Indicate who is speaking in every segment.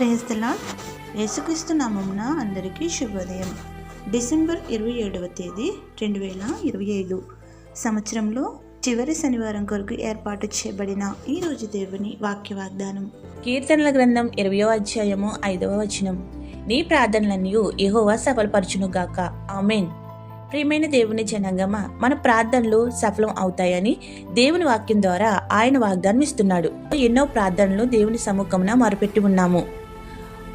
Speaker 1: ప్రేస్తలా యేసుక్రీస్తు నామమున అందరికీ శుభోదయం. డిసెంబర్ ఇరవై ఏడవ తేదీ రెండు వేల ఇరవై ఐదు. సంవత్సరంలో చివరి శనివారం కొరకు ఏర్పాటు చేయబడిన ఈ రోజు దేవుని వాక్య వాగ్దానం
Speaker 2: కీర్తనల గ్రంథం ఇరవయో అధ్యాయము ఐదవ వచనం. నీ ప్రార్థనలన్నీ యహోవా సఫలపరచునుగాక. ఆమెన్. ప్రియమైన దేవుని జనాంగమ మన ప్రార్థనలు సఫలం అవుతాయని దేవుని వాక్యం ద్వారా ఆయన వాగ్దానం ఇస్తున్నాడు ఎన్నో ప్రార్థనలు దేవుని సముఖమున మొరపెట్టి ఉన్నాము.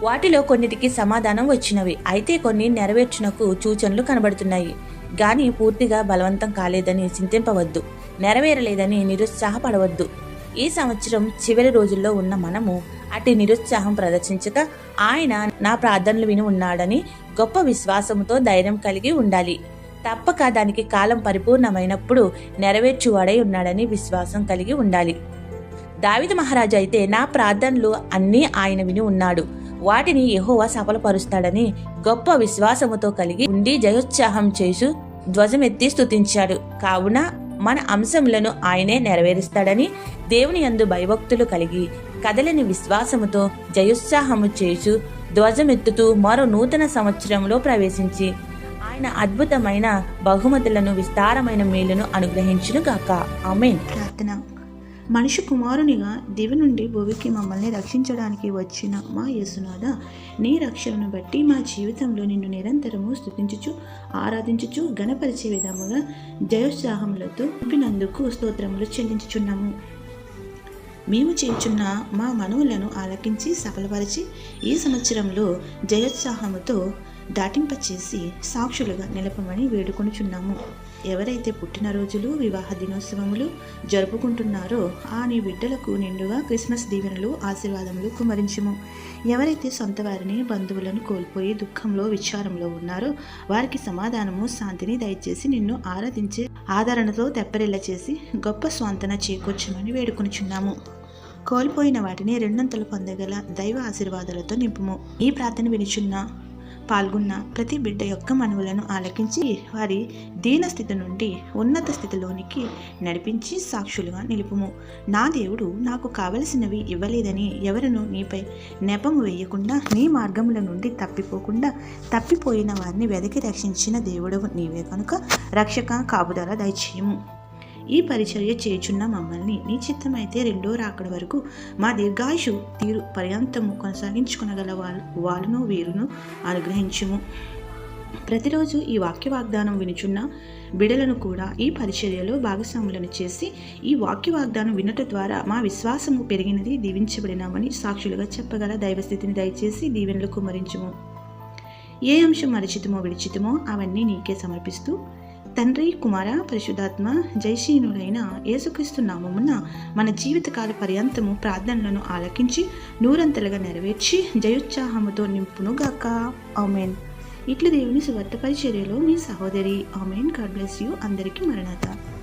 Speaker 2: వాటిలో కొన్నిటికి సమాధానం వచ్చినవి. అయితే కొన్ని నెరవేర్చునకు సూచనలు కనబడుతున్నాయి. గాని పూర్తిగా బలవంతం కాలేదని చింతింపవద్దు. నెరవేరలేదని నిరుత్సాహపడవద్దు. ఈ సంవత్సరం చివరి రోజుల్లో ఉన్న మనము అటు నిరుత్సాహం ప్రదర్శించక ఆయన నా ప్రార్థనలు విని ఉన్నాడని గొప్ప విశ్వాసంతో ధైర్యం కలిగి ఉండాలి. తప్పక దానికి కాలం పరిపూర్ణమైనప్పుడు నెరవేర్చువాడై ఉన్నాడని విశ్వాసం కలిగి ఉండాలి. దావిద మహారాజు అయితే నా ప్రార్థనలు అన్నీ ఆయన విని ఉన్నాడు. వాటిని యహోవా సఫలపరుస్తాడని గొప్ప విశ్వాసముతో కలిగి ఉండి జయోత్సాహం చేసు ధ్వజమెత్తి స్థుతించాడు కావున మన అంశములను ఆయనే నెరవేరుస్తాడని దేవుని యందు భయభక్తులు కలిగి కదలని విశ్వాసముతో జయోత్సాహము చేసు ధ్వజమెత్తుతూ మరో నూతన సంవత్సరంలో ప్రవేశించి ఆయన అద్భుతమైన బహుమతులను విస్తారమైన మేలును అనుగ్రహించును గాక ఆమెన్.
Speaker 1: ప్రార్థన. మనిషి కుమారునిగా దివి నుండి భూమికి మమ్మల్ని రక్షించడానికి వచ్చిన మా యేసునాథ నీ రక్షణను బట్టి మా జీవితంలో నిన్ను నిరంతరము స్థుతించుచు ఆరాధించుచు గణపరిచే విధముగా జయోత్సాహములతో నింపినందుకు స్తోత్రములు చెల్లించుచున్నాము. మేము చేయుచున్న మా మనవులను ఆలకించి సఫలపరిచి ఈ సంవత్సరంలో జయోత్సాహముతో దాటింపచేసి సాక్షులుగా నిలపమని వేడుకొనుచున్నాము. ఎవరైతే పుట్టినరోజులు వివాహ దినోత్సవములు జరుపుకుంటున్నారో ఆ నీ బిడ్డలకు నిండుగా క్రిస్మస్ దీవెనలు ఆశీర్వాదములు కుమరించుము. ఎవరైతే సొంత వారిని బంధువులను కోల్పోయి దుఃఖంలో విచారంలో ఉన్నారో వారికి సమాధానము శాంతిని దయచేసి నిన్ను ఆరాధించే ఆదరణతో తెప్పరిల్ల చేసి గొప్ప స్వాంతన చేకూర్చమని వేడుకొనుచున్నాము. కోల్పోయిన వాటిని రెండంతలు పొందగల దైవ ఆశీర్వాదాలతో నింపుము. ఈ ప్రార్థన వినిచున్న పాల్గొన్న ప్రతి బిడ్డ యొక్క మనవులను ఆలకించి వారి దీన స్థితి నుండి ఉన్నత స్థితిలోనికి నడిపించి సాక్షులుగా నిలుపుము. నా దేవుడు నాకు కావలసినవి ఇవ్వలేదని ఎవరును నీపై నెపము వేయకుండా నీ మార్గముల నుండి తప్పిపోకుండా తప్పిపోయిన వారిని వెదకి రక్షించిన దేవుడవు నీవే కనుక రక్షక కాపుదల దయచేయము. ఈ పరిచర్య చేయుచున్న మమ్మల్ని నీ చిత్తమైతే రెండో రాకడ వరకు మా దీర్ఘాయుషు తీరు పర్యంతము కొనసాగించుకునగల వాళ్ళ వాళ్ళను వీరును అనుగ్రహించుము. ప్రతిరోజు ఈ వాక్య వాగ్దానం వినుచున్న బిడలను కూడా ఈ పరిచర్యలో భాగస్వాములను చేసి ఈ వాక్య వాగ్దానం వినట ద్వారా మా విశ్వాసము పెరిగినది దీవించబడినామని సాక్షులుగా చెప్పగల దైవస్థితిని దయచేసి దీవెనలు కుమరించుము ఏ అంశం మరచితమో విడిచితమో అవన్నీ నీకే సమర్పిస్తూ తండ్రి కుమార పరిశుధాత్మ జయశీనులైన యేసుక్రీస్తు నామమున మన జీవితకాల పర్యంతము ప్రార్థనలను ఆలకించి నూరంతలుగా నెరవేర్చి జయోత్సాహముతో నింపునుగాక. ఆమెన్. ఇట్లు దేవుని సువార్త పరిచర్యలో మీ సహోదరి ఆమెన్. God bless you. అందరికీ మరణత.